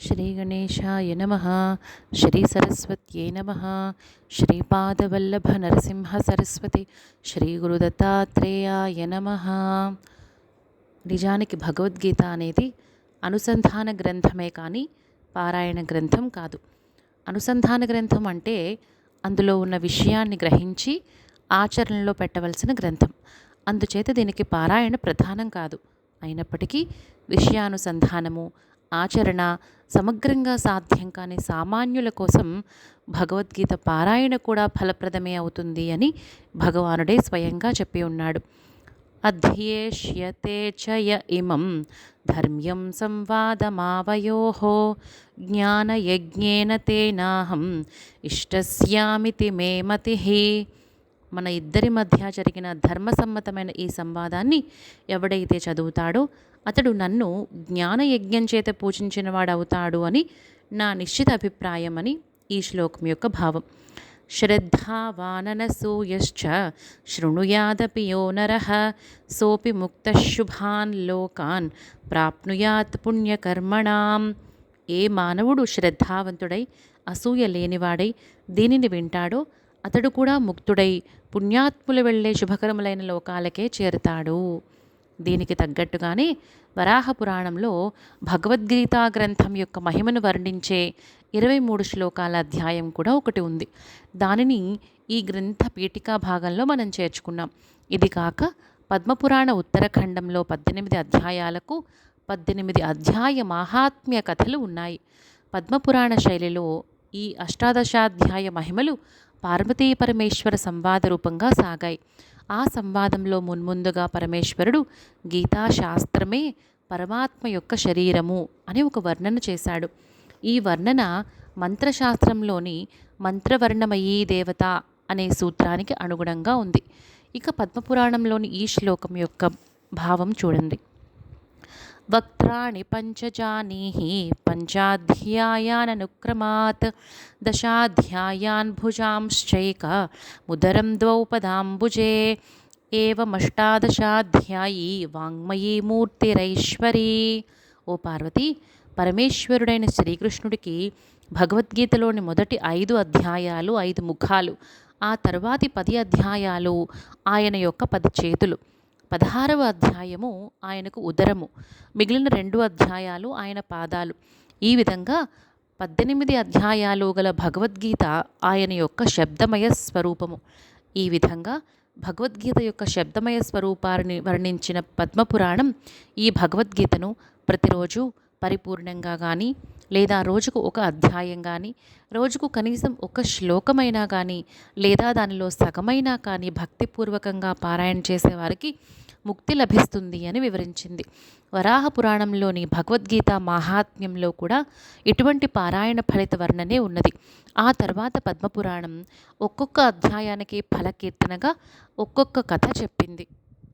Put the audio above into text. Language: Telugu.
శ్రీగణేశాయ నమ శ్రీ సరస్వత్యై నమ శ్రీపాదవల్లభ నరసింహ సరస్వతి శ్రీ గురుదత్తాత్రేయాయ నమ నిజానికి భగవద్గీత అనేది అనుసంధాన గ్రంథమే కానీ పారాయణ గ్రంథం కాదు. అనుసంధాన గ్రంథం అంటే అందులో ఉన్న విషయాన్ని గ్రహించి ఆచరణలో పెట్టవలసిన గ్రంథం. అందుచేత దీనికి పారాయణ ప్రధానం కాదు. అయినప్పటికీ విషయానుసంధానము ఆచరణ సమగ్రంగా సాధ్యం కాని సామాన్యుల కోసం భగవద్గీత పారాయణ కూడా ఫలప్రదమే అవుతుంది అని భగవానుడే స్వయంగా చెప్పి ఉన్నాడు. అధ్యేష్యతే చయ ఇమం ధర్మ్యం సంవాదమావయో జ్ఞానయజ్ఞేన తేనాహం ఇష్టస్యామితి మే మతి. మన ఇద్దరి మధ్య జరిగిన ధర్మసమ్మతమైన ఈ సంవాదాన్ని ఎవడైతే చదువుతాడో అతడు నన్ను జ్ఞానయజ్ఞం చేత పూజించిన వాడవుతాడు అని నా నిశ్చిత అభిప్రాయం అని ఈ శ్లోకం యొక్క భావం. శ్రద్ధావాననసూయశ్చ శృణుయాదపి యో నర సోపి ముక్తశుభాన్ లోకాన్ ప్రాప్నుయాత్ పుణ్యకర్మణాం. ఏ మానవుడు శ్రద్ధావంతుడై అసూయ లేనివాడై దీనిని వింటాడో అతడు కూడా ముక్తుడై పుణ్యాత్ములు వెళ్ళే శుభకరములైన లోకాలకే చేరుతాడు. దీనికి తగ్గట్టుగానే వరాహ పురాణంలో భగవద్గీతా గ్రంథం యొక్క మహిమను వర్ణించే ఇరవై మూడు శ్లోకాల అధ్యాయం కూడా ఒకటి ఉంది. దానిని ఈ గ్రంథ పీఠికా భాగంలో మనం చేర్చుకున్నాం. ఇది కాక పద్మపురాణ ఉత్తరఖండంలో పద్దెనిమిది అధ్యాయాలకు పద్దెనిమిది అధ్యాయ మాహాత్మ్య కథలు ఉన్నాయి. పద్మపురాణ శైలిలో ఈ అష్టాదశాధ్యాయ మహిమలు పార్వతీ పరమేశ్వర సంవాద రూపంగా సాగాయి. ఆ సంవాదంలో మున్ముందుగా పరమేశ్వరుడు గీతాశాస్త్రమే పరమాత్మ యొక్క శరీరము అని ఒక వర్ణన చేశాడు. ఈ వర్ణన మంత్రశాస్త్రంలోని మంత్రవర్ణమయీ దేవత అనే సూత్రానికి అనుగుణంగా ఉంది. ఇక పద్మపురాణంలోని ఈ శ్లోకం యొక్క భావం చూడండి. వక్త్రాణి పంచజానీహి పంచాధ్యాయాననుక్రమాత్ దశాధ్యాయాన్ భుజాంశ్చైక ముదరం ద్వౌ పదాంబుజే ఏవమష్టాదశాధ్యాయీ వాంగ్మయీ మూర్తిరైశ్వరీ ఓ పార్వతి పరమేశ్వరుడైన శ్రీకృష్ణుడికి భగవద్గీతలోని మొదటి ఐదు అధ్యాయాలు ఐదు ముఖాలు ఆ తర్వాతి పది అధ్యాయాలు ఆయన యొక్క పది చేతులు. పదహారవ అధ్యాయము ఆయనకు ఉదరము. మిగిలిన రెండు అధ్యాయాలు ఆయన పాదాలు. ఈ విధంగా పద్దెనిమిది అధ్యాయాలు గల భగవద్గీత ఆయన యొక్క శబ్దమయ స్వరూపము. ఈ విధంగా భగవద్గీత యొక్క శబ్దమయ స్వరూపాన్ని వర్ణించిన పద్మపురాణం ఈ భగవద్గీతను ప్రతిరోజు పరిపూర్ణంగా కానీ లేదా రోజుకు ఒక అధ్యాయం కానీ రోజుకు కనీసం ఒక శ్లోకమైనా కానీ లేదా దానిలో సగమైనా కానీ భక్తిపూర్వకంగా పారాయణ చేసేవారికి ముక్తి లభిస్తుంది అని వివరించింది. వరాహ పురాణంలోని భగవద్గీత మాహాత్మ్యంలో కూడా ఇటువంటి పారాయణ ఫలిత వర్ణనే ఉన్నది. ఆ తర్వాత పద్మపురాణం ఒక్కొక్క అధ్యాయానికి ఫలకీర్తనగా ఒక్కొక్క కథ చెప్పింది.